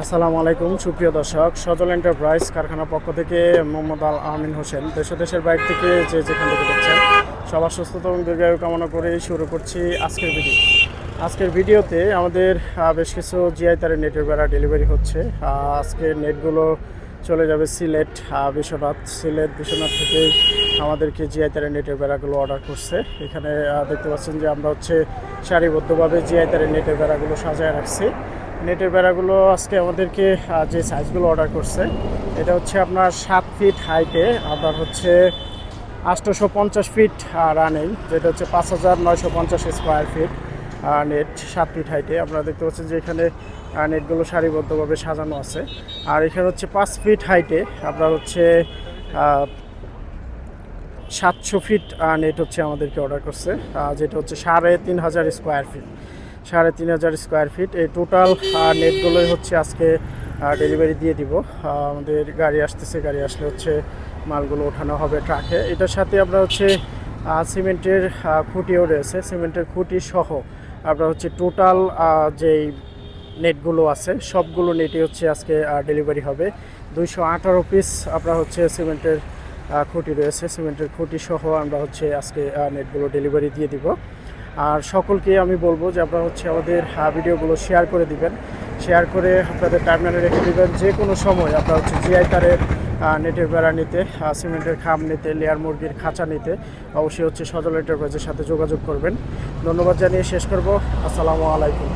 আসসালামু আলাইকুম সুপ্রিয় দর্শক। সজল এন্টারপ্রাইজ কারখানার পক্ষ থেকে মোহাম্মদ আল আমিন হোসেন। দেশ দেশের বাইরে থেকে যে যেখান থেকে দেখছেন সবার সুস্থতা এবং দীর্ঘায়ু কামনা করে শুরু করছি আজকের ভিডিও। আজকের ভিডিওতে আমাদের বেশ কিছু জিআই তারের নেটের বেড়া ডেলিভারি হচ্ছে। আহ, আজকের নেটগুলো চলে যাবে সিলেট বিশ্বনাথ। সিলেট বিশ্বনাথ থেকে আমাদেরকে জিআই তারের নেটের বেড়াগুলো অর্ডার করছে। এখানে দেখতে পাচ্ছেন যে আমরা হচ্ছে সারিবদ্ধভাবে জিআই তারের নেটের বেড়াগুলো সাজায় রাখছি। নেটের বেড়াগুলো আজকে আমাদেরকে যে সাইজগুলো অর্ডার করছে, এটা হচ্ছে আপনার সাত ফিট হাইটে আপনার হচ্ছে আটশোশো পঞ্চাশ ফিট রানিং যেটা হচ্ছে পাঁচ হাজার নয়শো পঞ্চাশ স্কোয়ার ফিট নেট সাত ফিট হাইটে আপনারা দেখতে পাচ্ছেন যে এখানে নেটগুলো সারিবদ্ধভাবে সাজানো আছে। আর এখানে হচ্ছে পাঁচ ফিট হাইটে আপনার হচ্ছে সাতশো ফিট নেট হচ্ছে আমাদেরকে অর্ডার করছে যেটা হচ্ছে সাড়ে তিন হাজার স্কোয়ার ফিট সাড়ে তিন হাজার স্কোয়ার ফিট এই টোটাল নেটগুলোই হচ্ছে আজকে ডেলিভারি দিয়ে দিব। আমাদের গাড়ি আসতেছে, গাড়ি আসলে হচ্ছে মালগুলো ওঠানো হবে ট্রাকে এটার সাথে আমরা হচ্ছে সিমেন্টের খুঁটিও রয়েছে। সিমেন্টের খুঁটি সহ আমরা হচ্ছে টোটাল যেই নেটগুলো আছে, সবগুলো নেটই হচ্ছে আজকে ডেলিভারি হবে। দুইশো আঠারো পিস আপনার হচ্ছে সিমেন্টের খুঁটি রয়েছে। সিমেন্টের খুঁটি সহ আমরা হচ্ছে আজকে নেটগুলো ডেলিভারি দিয়ে দিব। আর সকলকে আমি বলব যে আপনারা হচ্ছে আমাদের ভিডিওগুলো শেয়ার করে দিবেন। শেয়ার করে আপনাদের টার্মিনালে রেখে দেবেন। যে কোনো সময় আপনার হচ্ছে জিআই তারের নেটের বেড়া নিতে সিমেন্টের খাম নিতে লেয়ার মুরগির খাঁচা নিতে, অবশ্যই হচ্ছে সজল এন্টারপ্রাইজের সাথে যোগাযোগ করবেন। ধন্যবাদ জানিয়ে শেষ করব। আসসালামু আলাইকুম।